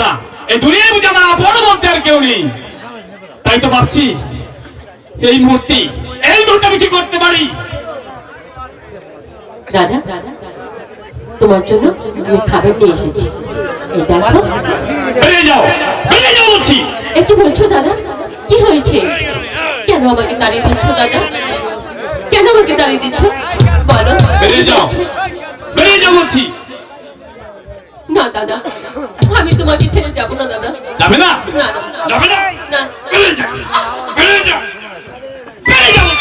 খোদা এই দুনিয়ায় বুঝে আমার আপন বলতে আর কেউ নেই। তাই তো ভাবছি এই মুহূর্তে এই মুহূর্তে আমি কি করতে পারি? দাদা তোমার জন্য আমি খাবার নিয়ে এসেছি। এই দেখো। বেরিয়ে যাও বেরিয়ে যাও বলছি। এ কি বলছো দাদা কি হয়েছে? কেন আমাকে তাড়িয়ে দিচ্ছ দাদা? কেন আমাকে তাড়িয়ে দিচ্ছ? বলো। বেরিয়ে যাও বেরিয়ে যাও বলছি। না দাদা। আমি তোমাকে ছেড়ে যাব না দাদা। যাবে না? না যাবে না? না। বেরিয়ে যাও বেরিয়ে যাও বেরিয়ে যাও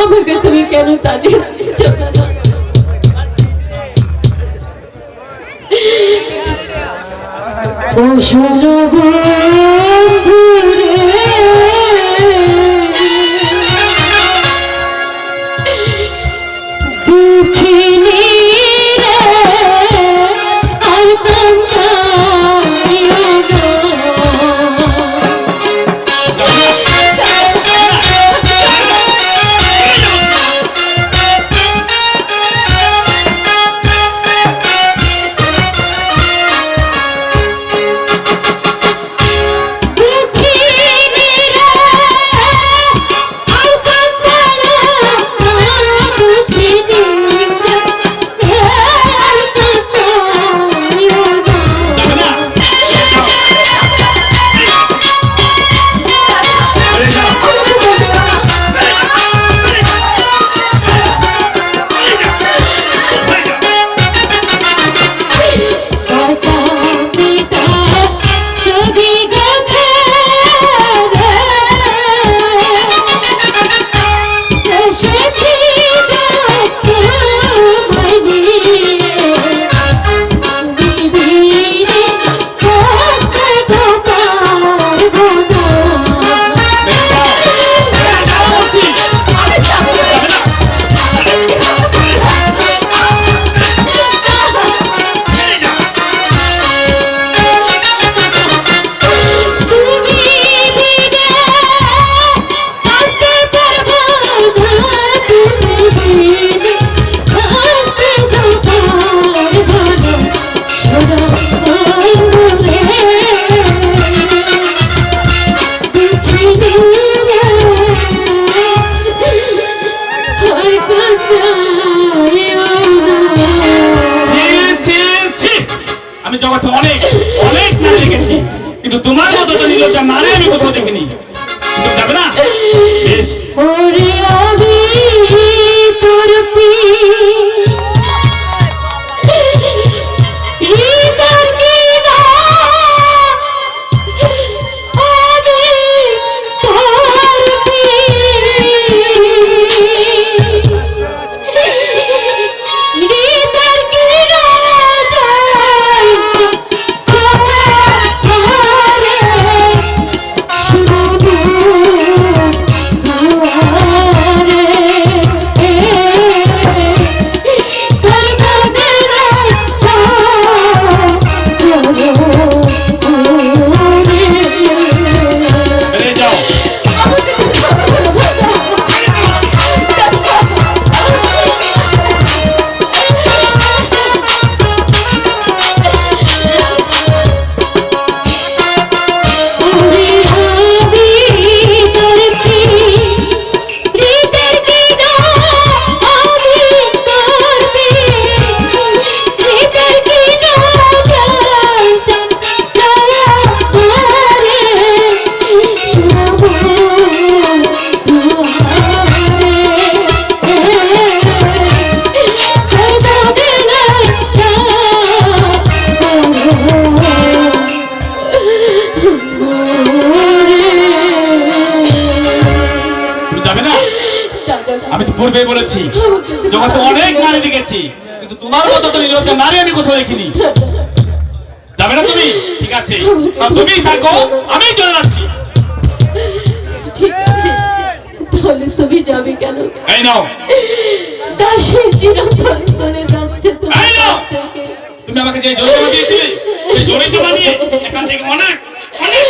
আমাকে তুমি কেন দিচ্ছ ও শোনো বলেছি। জগতে অনেক নারী দেখেছি কিন্তু তোমার মতো তো নির্লজ্জা নারী আমি কোথাও দেখিনি। যাবে না তুমি? ঠিক আছে। তুমি থাকো আমি চলে যাচ্ছি। ঠিক আছে। তাহলে তুমি যাবে কেন? এই নাও। দাসের চিরকাল চলে যাচ্ছে এই নাও। তুমি আমাকে যে জোরে দিয়েছিলে সেই জমা নিয়ে এখান থেকে অনেক অনেক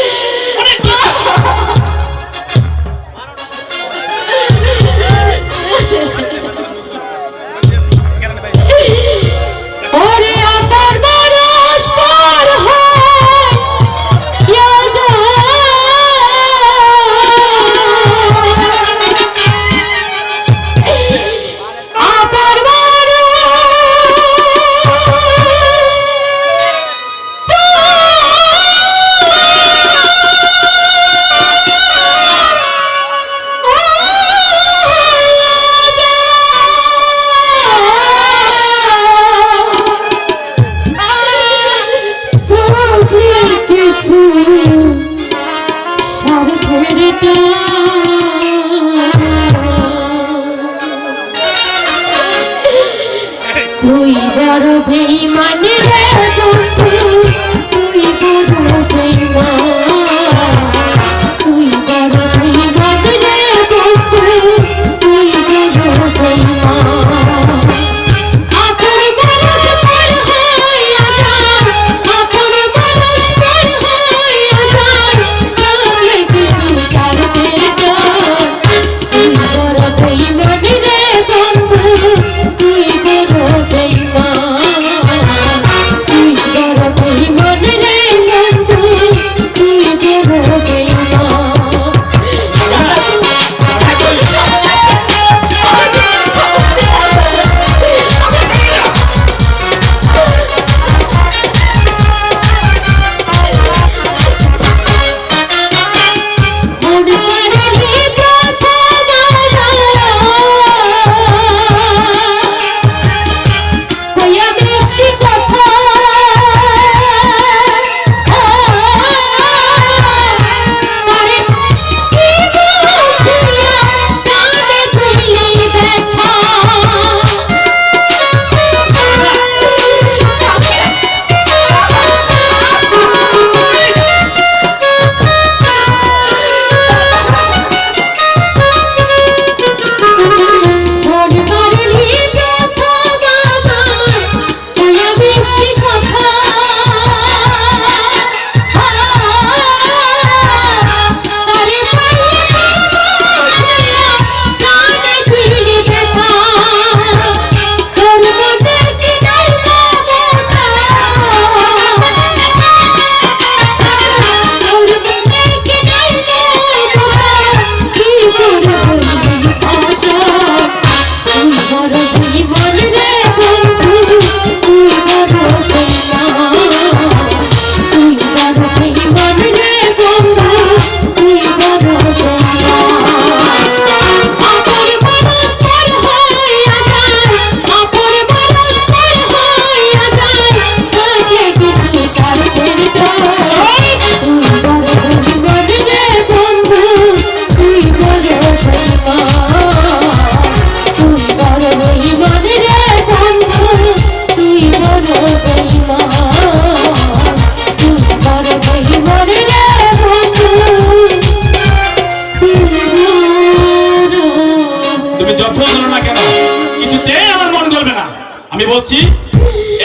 আমি বলছি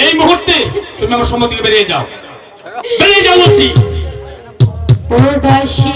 এই মুহূর্তে তুমি আমার সম্মত থেকে বেরিয়ে যাও। বেরিয়ে যাও বলছি। প্রবাসী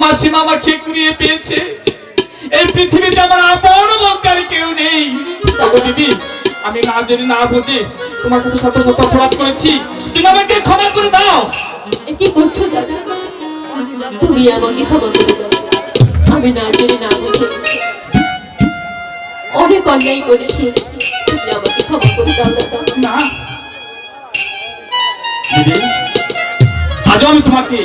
মাসিমা আমাকে কুড়িয়ে পেয়েছে। এই পৃথিবীতে আমার আপন বলতে কেউ নেই। দিদি আমি না জেনে না বুঝে তোমার কাছে শত শত অপরাধ করেছি। তুমি আমাকে ক্ষমা করে দাও? কি করছ দাদা? তুমি আমাকে ক্ষমা করে দাও। আমি না জেনে না বুঝে অনেক অন্যায় করেছি। তুমি আমাকে ক্ষমা করে দাও দাদা। না। আজও আমি তোমাকে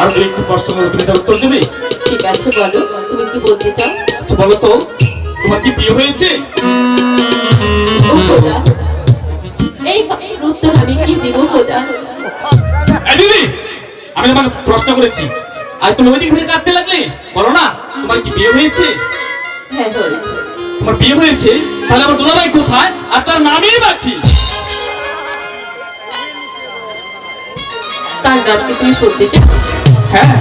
আরও দু একটু কষ্ট করে তুমি তার উত্তর দেবে? ঠিক আছে বলো। তুমি কি বলতে চাও? আচ্ছা বলো তো। তোমার কি বিয়ে হয়েছে? ও খোদা। এই এই উত্তর আমি কি দেব খোদা? দিদি আমি তোমাকে প্রশ্ন করেছি। আর তুমি ওইদিক ঘুরে কাঁদতে লাগলে? বলো না তোমার কি বিয়ে হয়েছে? হ্যাঁ হয়েছে। তোমার বিয়ে হয়েছে? তাহলে আমার দুলাভাই কোথায়? আর তার নামই বাকি। তার নাম তুমি শুনতে চাও? হ্যাঁ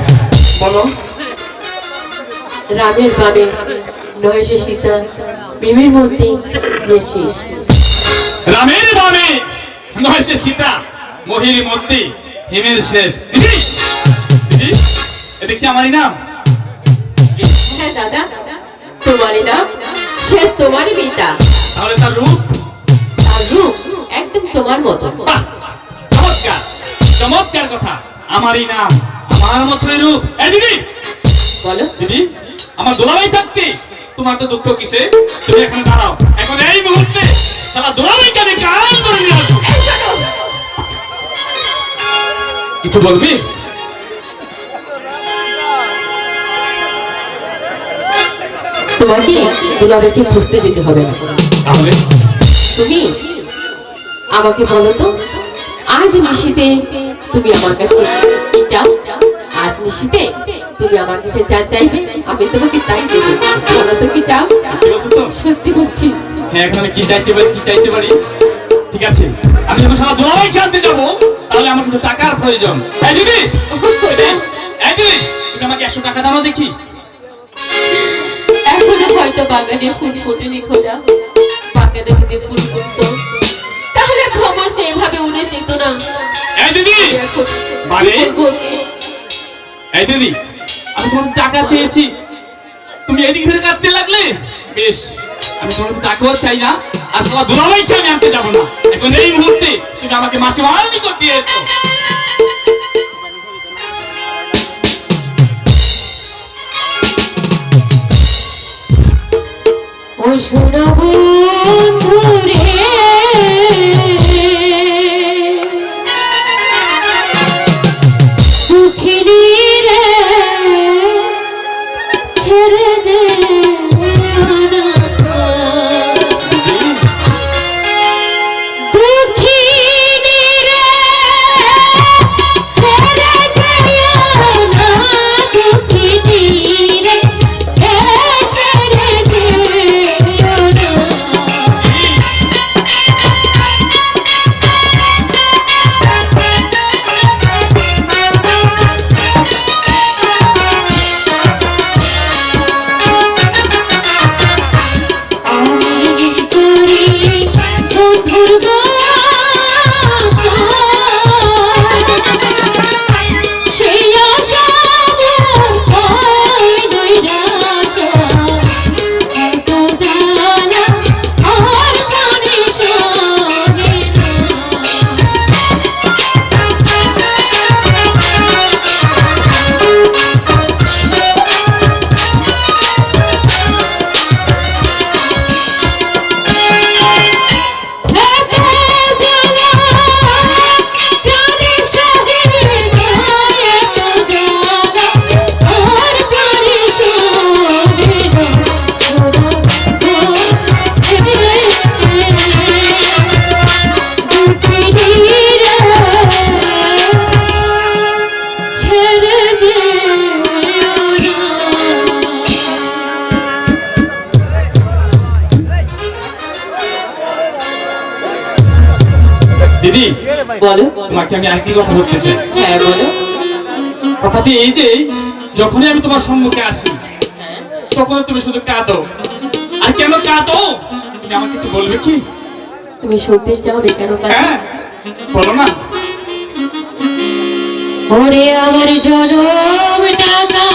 বলো। রামের বাবে নয় সে সীতা প্রেমের মধ্যে শেষ। রামের বামে নয় সে সীতা মহির মধ্যে হিমের শেষ। দেখছি আমারই নাম। হ্যাঁ দাদা তোমারই নাম? সে তোমারই পিতা। তাহলে তার রূপ? তার রূপ একদম তোমার মতো চমৎকার কথা। আমারই নাম। আমার মতোই রূপ। এই দিদি! বলো। দিদি আমার দোলাভাই থাকতে। তোমার তো দুঃখ কিসে? তুমি এখানে দাঁড়াও। এখন এই মুহূর্তে সারা দোলাভাইকে আমি কাল করে নিয়ে আসব। কিছু বলবি? তোমাকে দুলাভাইকে খুঁজতে যেতে হবে না। তাহলে? তুমি? আমাকে বলো তো আজ নিশিতে তুমি আমার কাছে কি চাও? আজ নিশিতে তুমি আমার কাছে যা চাইবে আমি তোমাকে তাই দেবো। বলো তো কি চাও? সত্যি বলছি। হ্যাঁ এখন কি চাইতে পারি কি চাইতে পারি? ঠিক আছে। আমি যখন সারা দোলাভাইকে আনতে যাব তাহলে আমার কিছু টাকার প্রয়োজন। এই দিদি? দিদি, এই দিদি তুমি আমাকে একশো টাকা দাও দেখি। এখনও হয়তো বাগানে ফুল ফোটেনি খোঁজা। বাগানে যদি ফুল ফুটতো তাহলে খবর যে মানে? এই দিদি আমি তোমার টাকা চেয়েছি। তুমি এদিক ধরে কাঁদতে লাগলে? বেশ আমি তোমার টাকাও চাই না আর সারা দুলাভাইকে আমি আনতে যাব না। এখন এই মুহূর্তে তুমি আমাকে মাসে মারানি করতে এসো। ও শোনো বলো। তোমাকে আমি আরেকটি কথা বলতে চাই। হ্যাঁ বলো। কথাটি এই যে যখনই আমি তোমার সম্মুখে আসি তখন তুমি শুধু কাঁদো। আর কেন কাঁদো? তুমি আমার কিছু বলবে কি? তুমি সত্যি চাও রে কেন? হ্যাঁ বলো না। ওরে আমার জনম টাকা।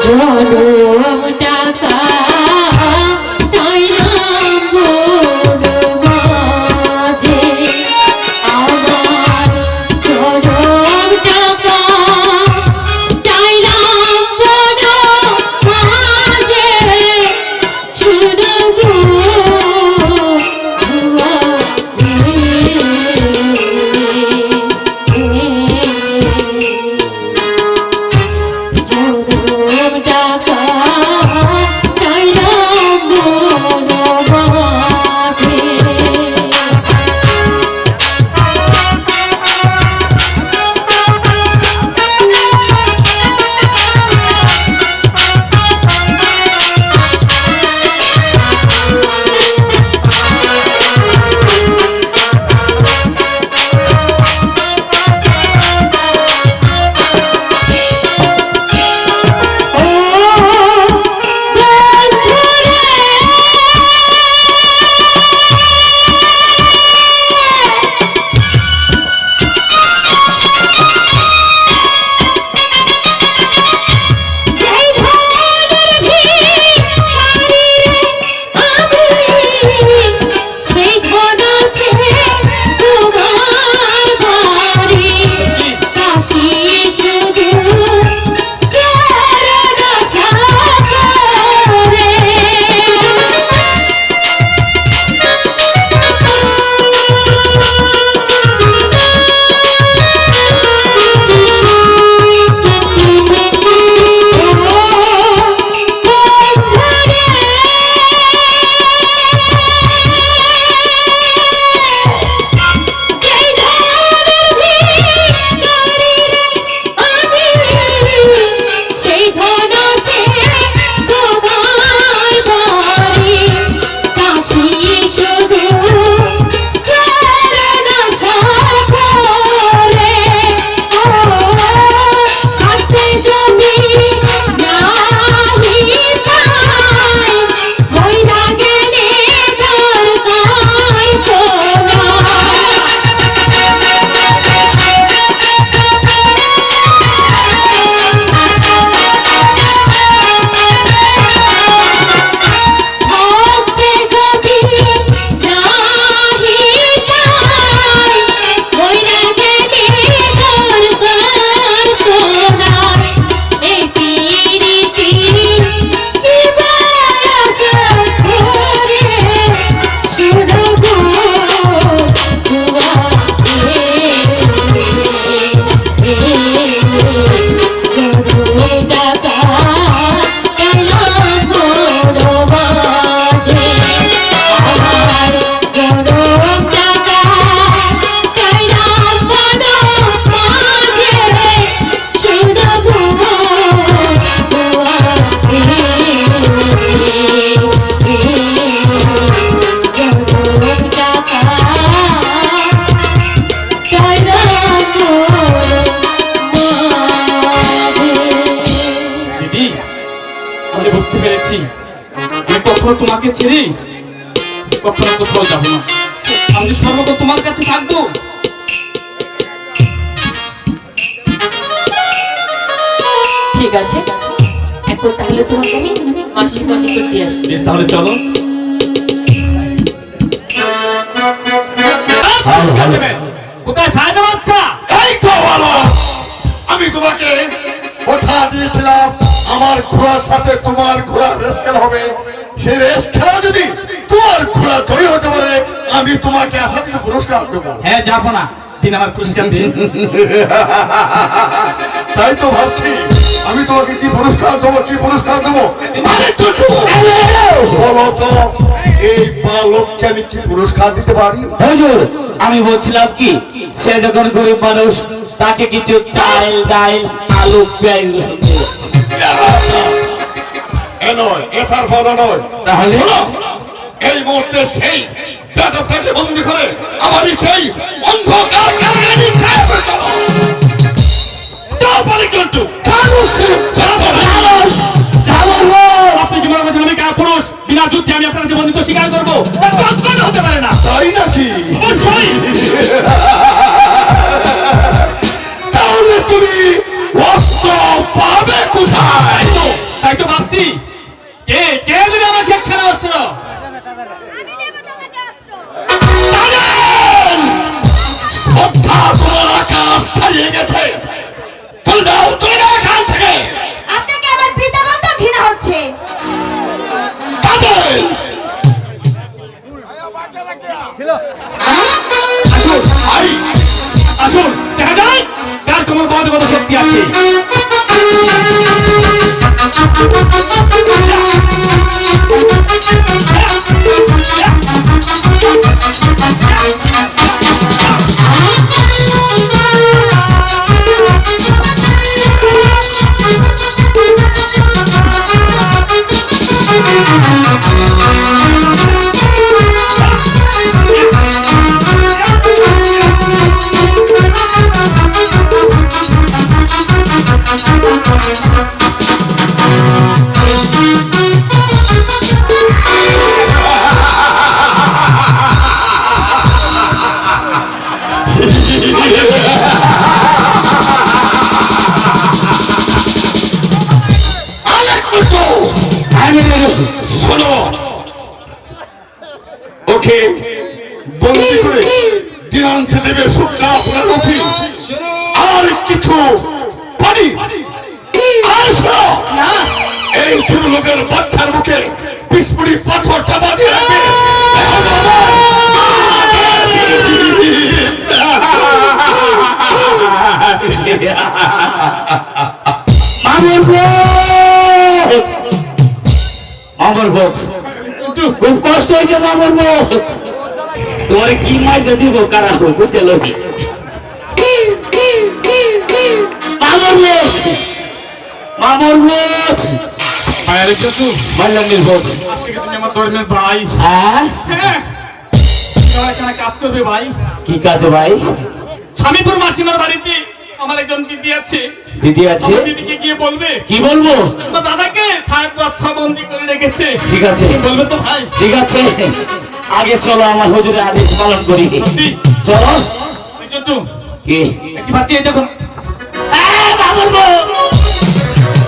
জনম টাকা তোমাকে ছেড়ে কখনো কোথাও যাব না। আমি সর্বদা তোমার কাছে থাকব। ঠিক আছে। এখন তাহলে তোমাকে আমি মাসি পাটি করতে আসি। বেশ তাহলে চলো। কোথায় ছায় দেওয়া আচ্ছা এই তো ভালো। আমি তোমাকে কথা দিয়েছিলাম। আমার ঘোড়ার সাথে তোমার ঘোড়ার রেস খেলা হবে। সেই রেস খেলা যদি তোমার ঘোড়া জয়ী হতে পারে আমি তোমাকে আশা থেকে পুরস্কার দেবো। হ্যাঁ যাব না। দিন আমার পুরস্কার দিন। তাই তো ভাবছি আমি তোমাকে কি পুরস্কার দেবো কি পুরস্কার দেবো? বলো তো এই বালককে আমি কি পুরস্কার দিতে পারি? হুজুর আমি বলছিলাম কি সে যখন গরিব মানুষ তাকে কিছু চাল ডাল আলু পেঁয়াজ নয় এ তার বলা নয়। তাহলে? এই মুহূর্তে সেই যাদবটাকে বন্দি করে আমারই সেই অন্ধকার। তারপরে কিন্তু আপনি কি করছেন আমি কার পুরুষ? বিনা যুদ্ধে আমি আপনার জীবন দিতে স্বীকার করব? কখনো হতে পারে না। তাই নাকি? তাহলে তুমি অস্ত্র পাবে কোথায়? তাই তো ভাবছি। কে কে দিবে আমার শিক্ষা অস্ত্র। আকাশ ছাড়িয়ে গেছে। চলে যাও চলে যাও এখান থেকে। দেবে শুক্লা আপনার নথি। আর কিছু পানি? এই ছোট লোকের বাচ্চার মুখে বিস্ফুরি পাথর চাপা দিয়ে রাখবে। আমার ভোট খুব কষ্ট হয়েছে আমার ভোট তোমার কি মাইতে দিব কারা বুঝে লোকি মামর ভোট মামর ভোট মায়ের যতু মাল্লাঙ্গের ভোট। আজকে কি তুমি আমার ধর্মের ভাই। হ্যাঁ? হ্যাঁ। কাজ করবে ভাই? কি কাজ ভাই? স্বামীপুর মাসিমার বাড়িতে আমার একজন দিদি আছে। দিদি আছে? দিদিকে গিয়ে বলবে। কি বলব? দাদাকে বাচ্চা বন্দি করে রেখেছে। ঠিক আছে। বলবে তো ভাই। ঠিক আছে। আগে চলো আমার হুজুরে আদেশ পালন করি। চলো। কি? দেখুন হ্যাঁ, বাবুর